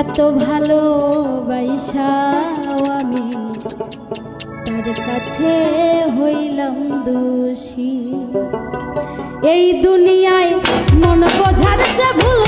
এত ভালো আমি। তার কাছে হইলাম দোষী। এই দুনিয়ায় মন বোঝার ভুল